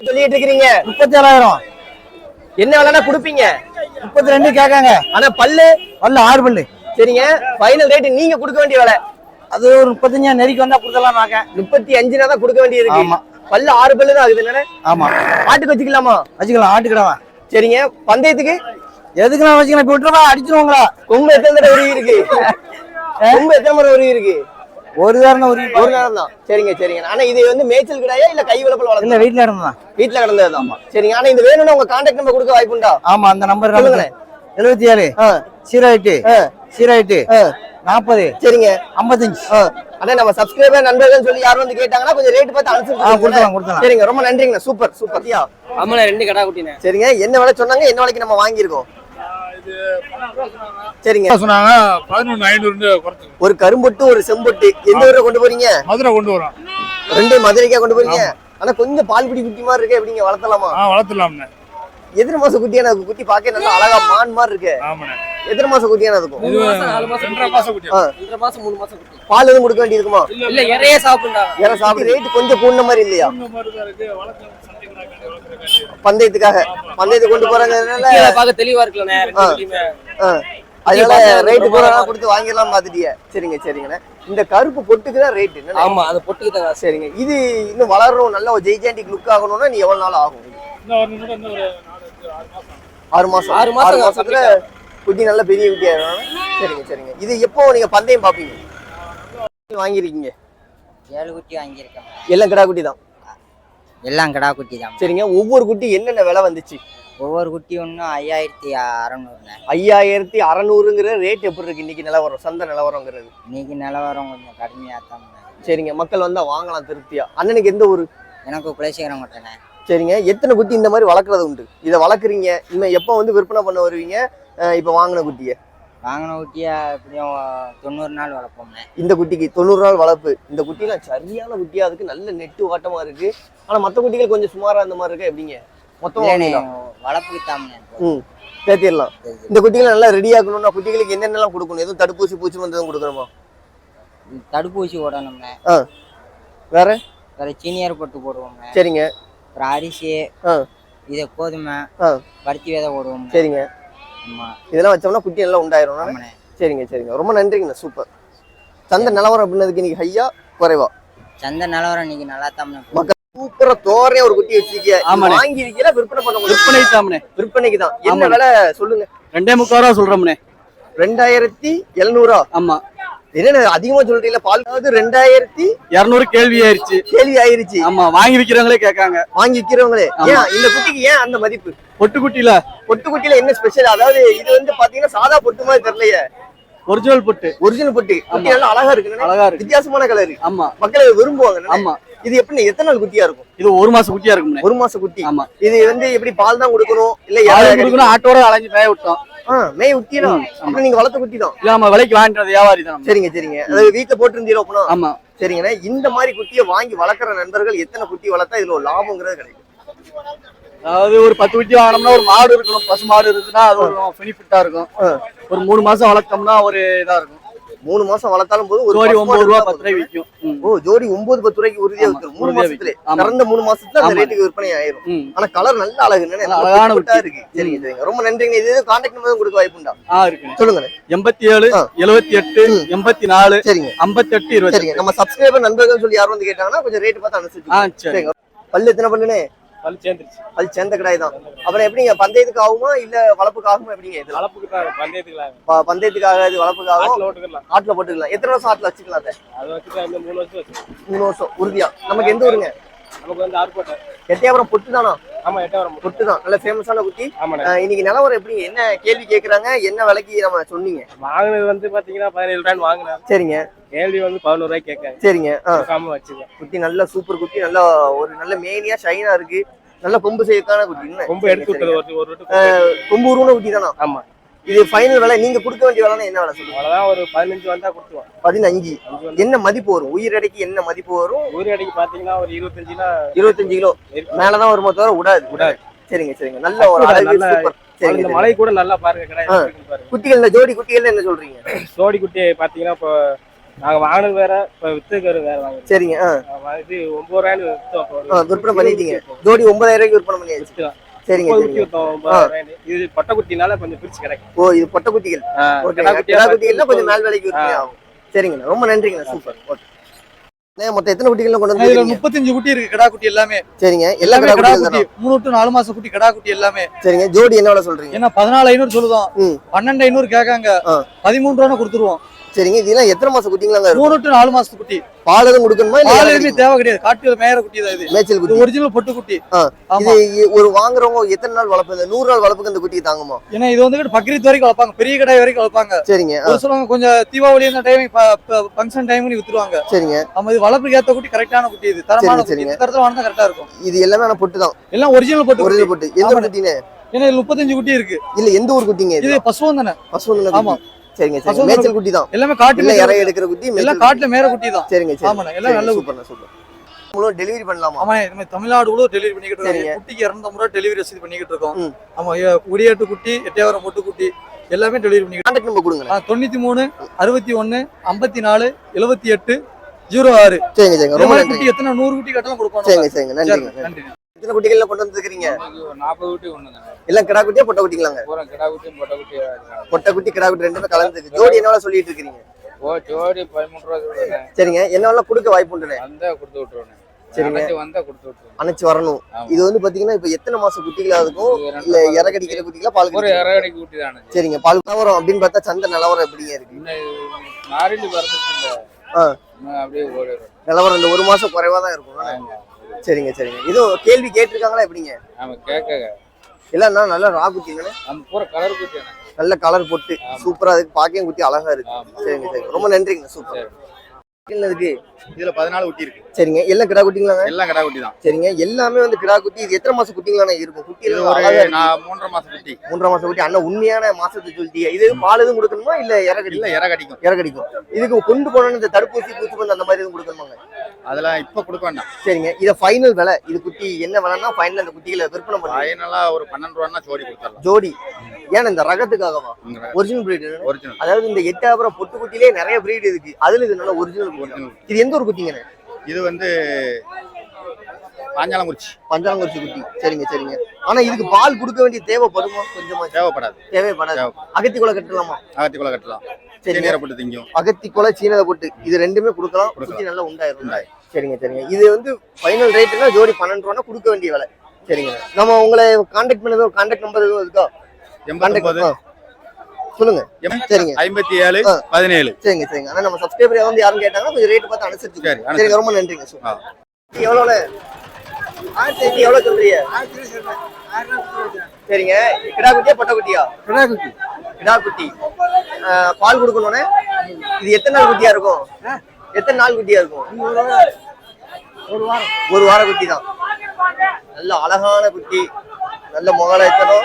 சொல்லிட்டு இருக்கிறீங்க முப்பத்தி ஏழாயிரம் என்ன விலைனா கொடுப்பீங்க? முப்பத்தி ரெண்டு கேட்காங்க. ஆனா பல்லு? பல்லு ஆறு பல்லு. சரிங்க. ஃபைனல் ரேட் நீங்க கொடுக்க வேண்டிய விலை? அது ஒரு முப்பத்தஞ்சா நெருக்கி வந்தா கொடுக்கலாம் முப்பத்தி அஞ்சுனா தான் கொடுக்க வேண்டியது இருக்கு ஆமா. பல்லு ஆறு பல்லு தான் ஆகுது ஆமா. ஆட்டுக்கு வச்சுக்கலாமா? வச்சுக்கலாம் ஆட்டுக்கிடவன் சரிங்க. பந்தயத்துக்கு? எதுக்கு நான் வச்சுக்கலாம் இப்ப விட்டுருவா அடிச்சிருவாங்களா? கொம்பு எத்தனை தடவை உருவி இருக்கு? கொம்பு எத்தனை முறை உருவி இருக்கு? ஒரு தாரணம் ஒரு ஒரு நேரம் தான் சரிங்க சரிங்க. ஆனா இது வந்து மேய்ச்சல் கிடையா இல்ல கை வளர்ப்பு இல்ல வளர்ந்து வீட்டுல இருந்தான் வீட்டுல கிடந்ததுதான் சரிங்க ஆனா இது வேணும்னா உங்க கான்டாக்ட் நம்பர் கொடுக்க வாய்ப்புண்டா ஆமா அந்த நம்பர் சொல்லுங்களேன். எழுபத்தி ஏழு ஜீரோ எட்டு ஜீரோ எட்டு. நாற்பது சரிங்க. ஐம்பத்தஞ்சு. அண்ணா நம்ம சப்ஸ்கிரைபர் நண்பர்கள் சொல்லி யாரும் வந்து கேட்டாங்கன்னா கொஞ்சம் ரேட் பார்த்து ஆ அனுப்பிச்சு கொடுக்கலாம் கொடுக்கலாம் சரிங்க ரொம்ப நன்றிங்கண்ணா. Super super. ஆமாண்ணே ரெண்டு கடா குட்டினே சரிங்க என்ன விலை சொன்னாங்க என்ன விலைக்கு நம்ம வாங்கியிருக்கோம்? சரிங்க. சொன்னாங்க? பதினொன்று ஐநூறு குறைச்சு ஒரு கரும்பொட்டு ஒரு செம்பொட்டு எந்த ஊரை கொண்டு போறீங்க? மதுரை கொண்டு வரோம். ரெண்டு மதுரைக்கா கொண்டு போறீங்க? ஆனா கொஞ்சம் பால் குடி குட்டி மாதிரி இருக்கு எப்படிங்க? வளர்த்தலாமா? ஆ வளர்த்துலாம்ண்ணே எத்தனை மாசம் குட்டியான? குட்டி பார்க்க நல்லா அழகா மான் மாதிரி இருக்கு. ஆமாண்ணே. எத்தனை மாசம் குட்டியான இருக்கும்? மாசம், நாலு மாசம் ரெண்டரை மாசம் குட்டி ஆ. ரெண்டரை மாசம் மூணு மாசம் குட்டி. பால் எதுவும் கொடுக்க வேண்டியிருக்குமா இல்ல இறைய சாப்பிடுண்டா வேற சாப்பிட்டு ரேட் கொஞ்சம் கூடின மாதிரி இல்லையா? பந்தயத்துக்காக. பந்தயத்துக்கு கொண்டு பார்க்க தெளிவா ஆ. அதனால ரேட்டு கூட கொடுத்து வாங்கிடலாம் பாத்துட்டிய சரிங்க சரிங்கண்ணே. இந்த கருப்பு பொட்டுக்கு தான் ரேட் என்ன? ஆமா அது பொட்டுக்கு தான் சரிங்க. இது இன்னும் வளரணும் நல்ல ஒரு ஜெய்ஜாண்டிக் லுக் ஆகணும்னா நீ எவ்வளவு நாள் ஆகும்? ஆறு மாசம் ஆறு மாசம். மாசத்துல குட்டி நல்ல பெரிய குட்டி ஆயிடும் சரிங்க சரிங்க. இது எப்போ நீங்க பந்தயம் பாப்பீங்க வாங்கிருக்கீங்க ஏழு குட்டி வாங்கியிருக்கேன். எல்லாம் கிடா குட்டி தான். எல்லாம் கிடா குட்டி தான். சரிங்க. ஒவ்வொரு குட்டி என்னென்ன விலை வந்துச்சு? ஒவ்வொரு குட்டி ஒன்றும் ஐயாயிரத்தி அறநூறுண்ணே. ஐயாயிரத்தி அறநூறுங்கிற ரேட் எப்படி இருக்கு? இன்னைக்கு நிலவரம் சந்தை நிலவரங்கிறது. இன்னைக்கு நிலவரம் கொஞ்சம் கடுமையாக தான் சரிங்க மக்கள் வந்தா வாங்கலாம் திருப்தியா? அண்ணனுக்கு எந்த ஊரு? எனக்கு குலசேகரம் மாட்டேனே சரிங்க எத்தனை குட்டி இந்த மாதிரி வளர்க்குறது உண்டு? இதை வளர்க்குறீங்க இன்னும் எப்போ வந்து விற்பனை பண்ண வருவீங்க? இப்போ வாங்கின குட்டியை. வாங்கின குட்டியா எப்படியும் தொண்ணூறு நாள் வளர்ப்போம்ண்ணே. இந்த குட்டிக்கு தொண்ணூறு நாள் வளர்ப்பு. இந்த குட்டிலாம் சரியான குட்டியா இருக்கு நல்ல நெட்டு வாட்டமா இருக்கு. ஆனா மத்த குட்டிகள் கொஞ்சம் சுமாரா அந்த மாதிரி இருக்கு? எப்படிங்க? மொத்தமா. வளர்ப்புக்கு சேர்த்திடலாம் இந்த குட்டிகளை நல்லா ரெடி ஆக்கணும்னா குட்டிகளுக்கு என்னென்னலாம் கொடுக்கணும்? எதுவும் தடுப்பூசி பூச்சி எதுவும் கொடுக்கணுமா? தடுப்பூசி போடணும்ண்ணே வேற? வேற சீனியர் போட்டு போடுவோம்ண்ணே. சரிங்க. அப்புறம் அரிசி. இதை கோதுமை. பருத்தி விதை போடுவோம் சரிங்க. ஆமா. இதெல்லாம் வச்சோம்னா குட்டி நல்லா உண்டாயிரும் சரிங்க சரிங்க. ரொம்ப நன்றிங்கண்ணா. சூப்பர். சந்தை நிலவரம் அப்படின்னதுக்கு இன்னைக்கு ஹையா குறைவா? சந்தை நிலவரம் இன்னைக்கு நல்லா மக்கள் சூப்பரா தோரையா ஒரு குட்டி வச்சிருக்கீங்க. வாங்கி விற்கிற விற்பனை பண்ண முடியும்? விற்பனை தாமனே விற்பனைக்கு தான். என்ன. விலை? சொல்லுங்க. ரெண்டே முக்கால் ரூபா சொல்றோம்னே ரெண்டாயிரத்தி எழுநூறா? ஆமா. என்ன அதிகமா சொல்றீங்களா பால் அதாவது ரெண்டாயிரத்தி இருநூறு கேள்வி ஆயிருச்சு. கேள்வி ஆயிருச்சு. ஆமா வாங்கி விக்கிறவங்களே கேட்காங்க. வாங்கி விக்கிறவங்களே. ஏன் இந்த குட்டிக்கு ஏன் அந்த மதிப்பு? பொட்டு குட்டில பொட்டு குட்டியில என்ன ஸ்பெஷல் அதாவது இது வந்து பாத்தீங்கன்னா சாதா பொட்டு மாதிரி தெரியலையே. ஒரிஜினல் பொட்டு. ஒரிஜினல் பொட்டு. குட்டி ஆமா. நல்லா அழகா இருக்கு. அழகா இருக்கு. வித்தியாசமான கலர் ஆமா. மக்கள் விரும்புவாங்க. ஆமா. இது எப்படி எத்தனை நாள் குட்டியா இருக்கும்? இது ஒரு மாசம் குட்டியா இருக்கும்னே ஒரு மாசம் குட்டி. ஆமா. இது வந்து எப்படி பால் தான் கொடுக்கணும்? இல்ல யாராவது கொடுக்கணும் ஆட்டோட அலைஞ்சு மேய விட்டோம். மேய் ஆமா. அப்புறம் நீங்க வளர்த்த குட்டி தான். இல்ல நம்ம விலைக்கு வாங்கிட்டு வியாபாரி தான். சரிங்க சரிங்க. அதாவது வீட்டுல போட்டு அப்படின்னா ஆமா. சரிங்கண்ணா இந்த மாதிரி குட்டியை வாங்கி வளர்க்குற நண்பர்கள் எத்தனை குட்டி வளர்த்தா இதுல ஒரு லாபங்கிறது கிடைக்கும்? அதாவது ஒரு பத்து குட்டி வாங்கினோம்னா ஒரு மாடு இருக்கணும் பசு மாடு இருக்குன்னா அது ஒரு பெனிஃபிட்டா இருக்கும். ஒரு மூணு மாசம் வளர்த்தோம்னா ஒரு இதா இருக்கும். மூணு மாசம் வளர்த்தாலும் போது ஒரு ஜோடி ஒன்பது ரூபா பத்து ரூபாய் விற்கும். ஓ ஜோடி ஒன்பது பத்து ரூபாய்க்கு உறுதியா வித்துரும். மூணு மாசத்துல. பிறந்த மூணு மாசத்துல அந்த. ரேட்டுக்கு விற்பனை ஆயிரும். ஆனா கலர் நல்ல அழகு அழகான குட்டி. இருக்கு. சரிங்க சரிங்க ரொம்ப நன்றிங்க. இது கான்டாக்ட் நம்பர் கொடுக்க வாய்ப்புண்டா ஆ இருக்குண்ணே சொல்லுங்க எண்பத்தி ஏழு. எழுபத்தி எட்டு. எண்பத்தி நாலு சரிங்க. ஐம்பத்தெட்டு இருபத்தி சரிங்க நம்ம சப்ஸ்கிரைபர் நண்பர்கள் சொல்லி யாரும் வந்து கேட்டாங்கன்னா கொஞ்சம் ரேட் பார்த்து சரி. சரிங்க. பல்லு எத்தனை பண்ணுனே பல் சேர்ந்துருச்சு. அது சேர்ந்த கடாய் தான். அப்புறம் எப்படிங்க பந்தயத்துக்கு ஆகுமா இல்ல வளர்ப்புக்கு ஆகுமா எப்படிங்க இது? வளர்ப்புக்கு தான் பந்தயத்துக்குலாம் ப- பந்தயத்துக்காக இது வளர்ப்புக்கு ஆகும் ஆட்டில் ஓட்டுக்கலாம் ஆட்டுல போட்டுக்கலாம். எத்தனை வருஷம் ஆட்டுல வச்சுக்கலாம் அதை? அது வச்சுட்டு மூணு வருஷம் வச்சு மூணு வருஷம். உறுதியா? நமக்கு எந்த ஊருங்க? நமக்கு வந்து ஆர்ப்பாட்டம் எட்டையாபுரம் பொட்டு தானா? ஆமா எட்டாயிரம் பொட்டு. தான். நல்ல ஃபேமஸான குட்டி. இன்னைக்கு நிலவரம் எப்படி? என்ன கேள்வி கேக்குறாங்க? என்ன விலைக்கு நம்ம சொன்னீங்க? வாங்கினது வந்து பாத்தீங்கன்னா பதினேழு ரூபாய் வாங்கினேன். சரிங்க. கேள்வி வந்து பதினோரு ரூபாய்க்கு கேட்காங்க சரிங்க. வச்சுக்கேன் குட்டி நல்ல சூப்பர் குட்டி நல்ல ஒரு நல்ல மேனியா ஷைனா இருக்கு. நல்ல கொம்பு செய்யக்கான குட்டி. சரிங்க, எடுத்து விட்டது. ஒரு கொம்பு உருவன குட்டி தானா? ஆமா. இது ஃபைனல் விலை. நீங்க கொடுக்க வேண்டிய விலைனா என்ன விலை சொல்லுங்க? அவ்வளவுதான் ஒரு பதினஞ்சு வந்தா கொடுத்துருவோம். பதினஞ்சு. என்ன மதிப்பு வரும்? உயிர் எடைக்கு என்ன மதிப்பு வரும்? ஒரு அடிக்கு பாத்தீங்கன்னா ஒரு இருபத்தஞ்சு கிலோ. இருக்கு. மேலதான் வருமோ தவிர விடாது. விடாது. சரிங்க சரிங்க. நல்ல ஒரு அழகு சூப்பர் இந்த. மலை கூட நல்லா பாருங்க குட்டிகள் இந்த ஜோடி குட்டிகள் என்ன சொல்றீங்க? சோடி குட்டி பாத்தீங்கன்னா இப்போ நாங்க வாங்கினது வேற இப்ப வித்துக்காரு வேற வாங்குறோம் சரிங்க ஆ. இது ஒன்பது ரூபாய்னு வித்தோம் விற்பனை பண்ணிட்டீங்க. ஜோடி ஒன்பதாயிரம் ரூபாய்க்கு விற்பனை பண்ணியாச்சு. சரிங்க. இது கொஞ்சம் பிரிச்சு கிடைக்கும். ஓ இது பொட்டை குட்டிகள் ஓகே கிடா குட்டியா கிடா குட்டிகள்னா கொஞ்சம் விலைக்கு ஆகும். சரிங்கண்ணா ரொம்ப நன்றிங்கண்ணா சூப்பர் ஓகே. மொத்தம் எத்தனை குட்டிகள் கொண்டு இதுல வந்து முப்பத்தஞ்சு குட்டி இருக்கு கடா குட்டி எல்லாமே. சரிங்க எல்லா எல்லாமே கிடா குட்டி? மூணு டு நாலு மாசம் குட்டி கடா குட்டி எல்லாமே. சரிங்க ஜோடி என்ன விலை சொல்றீங்க? ஏன்னா பதினாலு ஐநூறு சொல்லுதோம். பன்னெண்டு ஐநூறு கேட்காங்க. பதிமூணு ரூபா கொடுத்துருவோம். சரிங்க. இதெல்லாம் எத்தனை மாசம் இருக்கும்? மூணு டு நாலு மாசத்து குட்டி. பால் எதுவும் கொடுக்கணுமா பால் எதுவுமே தேவை கிடையாது. காட்டுல மேயற குட்டி தான் இது. மேய்ச்சல் குட்டி. ஒரிஜினல் பொட்டு குட்டி. இது ஒரு வாங்குறவங்க எத்தனை நாள் வளர்ப்பு? இந்த நூறு நாள் வளர்ப்புக்கு இந்த குட்டியை தாங்குமா? ஏன்னா இது வந்து பக்ரீத் வரைக்கும் வளர்ப்பாங்க. பெரிய கடை வரைக்கும் வளர்ப்பாங்க. சரிங்க. ஒரு சிலவங்க கொஞ்சம் தீபாவளி அந்த டைம் ஃபங்க்ஷன் டைம்னு வித்துருவாங்க. சரிங்க. நம்ம இது வளர்ப்புக்கு ஏத்த குட்டி கரெக்டான குட்டி இது. தரமான சரிங்க, குட்டி. தரத்துல வளர்ந்தா கரெக்டா இருக்கும். இது எல்லாமே பொட்டு தான். எல்லாம் ஒரிஜினல் பொட்டு ஒரே குட்டி பொட்டு. எந்த. குட்டினே ஏன்னா முப்பத்தஞ்சு குட்டி இருக்கு. இல்ல எந்த ஊர் குட்டிங்க இது? பசுவம் தானே பசுவந்தன ஆமா. சரிங்க பசுவந்தன மேய்ச்சல் குட்டி தான். எல்லாமே காட்டுல இறை எடுக்கிற குட்டி எல்லாம் காட்டுல மேற குட்டி தான். சரிங்க சரி ஆமாண்ணே எல்லாம் நல்ல சூப்பர் சூப்பர் முழு டெலிவரி பண்ணலாமா? ஆமா இந்த மாதிரி தமிழ்நாடு கூட டெலிவரி பண்ணிக்கிட்டு. இருக்கோம். குட்டிக்கு இரநூத்தம்பது ரூபா டெலிவரி வசதி பண்ணிக்கிட்டு இருக்கோம். ஆமா குடியாட்டு குட்டி எட்டையாவரம் மொட்டு குட்டி எல்லாமே டெலிவரி பண்ணிக்கிட்டு கான்டாக்ட் நம்பர் கொடுங்க. தொண்ணூத்தி மூணு அறுபத்தி ஒண்ணு ஐம்பத்தி நாலு எழுபத்தி எட்டு ஜீரோ ஆறு. சரிங்க சரிங்க. ரொம்ப நன்றி குட்டி எத்தனை? நூறு குட்டி கட்டலாம் கொடுப்போம் சரிங்க சரிங்க. சரி, நன்றி. எத்தனை குட்டிகள் கொண்டு வந்துருக்கீங்க நாற்பது குட்டி ஒன்று எல்லாம் கிடா குட்டியா பொட்டை குட்டிங்களாங்க பூரா கிடா குட்டியும் பொட்டை குட்டி பொட்டை குட்டி கிடா குட்டி ரெண்டுமே கலந்துருக்கு. ஜோடி என்ன சொல்லிட்டு இருக்கீங்க ஓ ஜோடி பதிமூணு ரூபா சரிங்க. என்ன கொடுக்க வாய்ப்பு உண்டுண்ணே வந்தா கொடுத்து விட்டுருவேன். அணைச்சு வரணும். இது வந்து பாத்தீங்கன்னா இப்ப எத்தனை மாசம் குட்டிகளா இருக்கும்? இல்ல மாசம் இறக்கடிக்கிற குட்டிகளா பால் ஒரு குடிக்கிற இறகடிக்கு குட்டி தானே. சரிங்க. பால் நிலவரம் அப்படின்னு பார்த்தா சந்தை நிலவரம் எப்படிங்க இருக்கு அப்படியே நிலவரம் இந்த ஒரு மாசம் குறைவா தான் இருக்கும். சரிங்க சரிங்க. இதுவும் கேள்வி கேட்டிருக்காங்களா எப்படிங்க? ஆமா கேட்க இல்லன்னா நல்ல ரா குட்டிங்கண்ணே நம்ம பூரா கலர் தானே நல்ல கலர் போட்டு ஆமா. சூப்பரா இருக்கு பாக்கையும் குட்டி அழகா இருக்கு. சரிங்க சரிங்க. ரொம்ப நன்றிங்க சூப்பர். இருக்கு இதுல பதினாலு குட்டி இருக்கு. சரிங்க. எல்லாம் கிடா குட்டிங்களாங்க? எல்லாம் கடா குட்டி தான். சரிங்க. எல்லாமே வந்து கிடா குட்டி. இது எத்தனை மாசம் குட்டிங்களாண்ணே இருக்கும். குட்டி ஒரு மூன்றரை மாசம் குட்டி. மூன்றரை மாசம் குட்டி. அண்ணா உண்மையான மாசத்தை சொல்லிட்டீங்க இது பால் எதுவும் கொடுக்கணுமா? இல்ல இறக்கடி இல்ல இற கடிக்கும். இறக்கடிக்கும் இதுக்கு கொண்டு போனோம்னு இந்த தடுப்பூசி பூச்சிமருந்து அந்த மாதிரி எதுவும் கொடுக்கணுமாங்க? அதெல்லாம் இப்ப கொடுக்க வேண்டாம். சரிங்க. இத ஃபைனல் விலை. இது குட்டி என்ன விலைன்னா ஃபைனல் அந்த குட்டிகளை விற்பனை பண்ணுங்க ஃபைனலா ஒரு பன்னெண்டு ரூபான்னா ஜோடி கொடுத்துடலாம். ஜோடி. ஏன்னா இந்த ரகத்துக்காகவா? ஒரிஜினல் பிரீடு அதாவது இந்த எட்டாபுரம் பொட்டு குட்டிலே நிறைய பிரீடு இருக்கு. அதுல இது நல்ல ஒரிஜினல் இது எந்த ஒரு குட்டிங்க இது வந்து பாஞ்சாலங்குறிச்சி. பஞ்சாலங்குறிச்சி குட்டி. சரிங்க சரிங்க. ஆனா இதுக்கு பால் கொடுக்க வேண்டிய தேவைப்படுமா கொஞ்சமா தேவைப்படாது. தேவைப்படாது. அகத்தி கொலை கட்டலாமா? அகத்தி கொலை கட்டலாம் தேநீரை போட்டு திங்கும். அகத்தி கொலை சீனதை போட்டு இது ரெண்டுமே கொடுக்கலாம். குட்டி நல்லா உண்டாயிரும். சரிங்க சரிங்க. இது வந்து ஃபைனல் ரேட்னா ஜோடி பன்னெண்டு ரூபா கொடுக்க வேண்டிய விலை. சரிங்க. நம்ம உங்களை காண்டாக்ட் பண்ணது காண்டாக்ட் நம்பர் எதுவும் இருக்கா? எண்பத்தொன்பது சொல்லுங்க. சரிங்க. ஐம்பத்தி ஏழு. பதினேழு. சரிங்க சரிங்க. ஆனா நம்ம சப்ஸ்கிரைபர் வந்து யாரும் கேட்டாங்கன்னா கொஞ்சம் ரேட் பார்த்து அனுசரிச்சு சரி, அனுசரிச்சு. சரிங்க ரொம்ப நன்றிங்க எவ்வளோண்ணே ஆயிரத்தி எவ்வளோ சொல்றீங்க சரிங்க கிடா குட்டியா பொட்டை குட்டியா கடா குட்டி கிடா குட்டி பால் கொடுக்கணும்னே? இது எத்தனை நாள் குட்டியா இருக்கும்? எத்தனை நாள் குட்டியா இருக்கும்? ஒரு வார குட்டி தான். நல்ல அழகான குட்டி. நல்ல முகலத்தனம்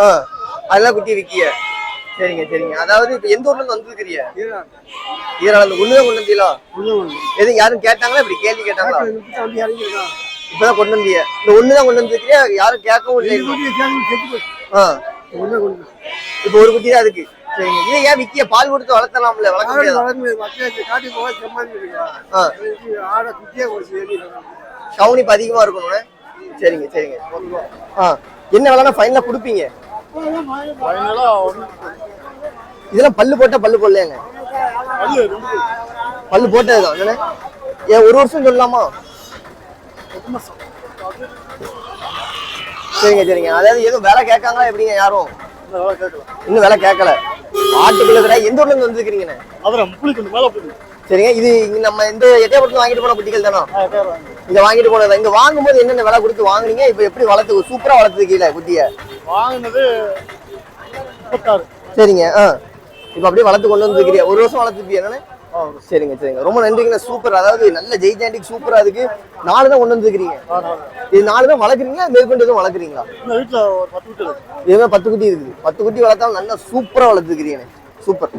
ஆ அதெல்லாம் குட்டி விக்கிய சரிங்க சரிங்க. அதாவது இப்ப எந்த ஊர்ல இருந்து வந்திருக்கிறீங்க? ஈரான். ஒண்ணுதான் கொண்டு வந்தீங்களா? எதுவும் யாரும் கேட்டாங்களா? இப்படி கேள்வி கேட்டாங்களா? இப்பதான் கொண்டு வந்தீங்க. இந்த ஒண்ணுதான் கொண்டு வந்திருக்கிறியா யாரும் கேட்கவும் இல்லை. ஆ. இப்ப ஒரு குட்டி தான் இருக்கு சரிங்க. இதை ஏன் விக்கிய? பால் கொடுத்து வளர்த்தலாம்ல வளர்க்க முடியாதா? கவுனி இப்ப அதிகமா இருக்கணும் சரிங்க சரிங்க. ஆ என்ன விலைனா ஃபைனலாக கொடுப்பீங்க? இதெல்லாம் பல்லு போட்டால் பல்லு போடலையாங்க பல்லு போட்டதுதான் என்னண்ணே? ஏன் ஒரு வருஷம் சொல்லலாமா சரிங்க சரிங்க. அதாவது எதுவும் வேலை கேட்காங்களா எப்படிங்க யாரும்? இன்னும் விலை கேட்கல. ஆட்டுக்குள்ள எந்த ஊர்ல இருந்து வந்துருக்கீங்கண்ணே அதான் புளிக்கணும் மேல புளிக்கணும் சரிங்க இது நம்ம இந்த எட்டையபுரத்துல வாங்கிட்டு போன குட்டிகள் தானே? இங்க வாங்கிட்டு போனது. இங்க வாங்கும்போது என்னென்ன விலை கொடுத்து வாங்குனீங்க? இப்ப எப்படி வளர்த்து சூப்பரா வளர்த்துருக்கீங்களே குட்டிய? வாங்கினது சரிங்க ஆ. இப்ப அப்படியே வளர்த்து கொண்டு வந்துருக்கிறியா? ஒரு வருஷம் வளர்த்துப்பியா என்னண்ணே சரிங்க சரிங்க. ரொம்ப நன்றிங்கண்ணே சூப்பர். அதாவது நல்ல ஜெய்ஜாண்டிக் சூப்பரா இருக்கு. நாலு தான் கொண்டு வந்துருக்கிறீங்க. இது நாலு தான் வளர்க்குறீங்களா? மேற்கொண்டு எதுவும் வளர்க்குறீங்களா? வீட்டுல பத்து இருக்கு. இதுவே பத்து குட்டி இருக்குது. பத்து குட்டி வளர்த்தாலும் நல்லா சூப்பரா வளர்த்துருக்கிறீங்க. சூப்பர்.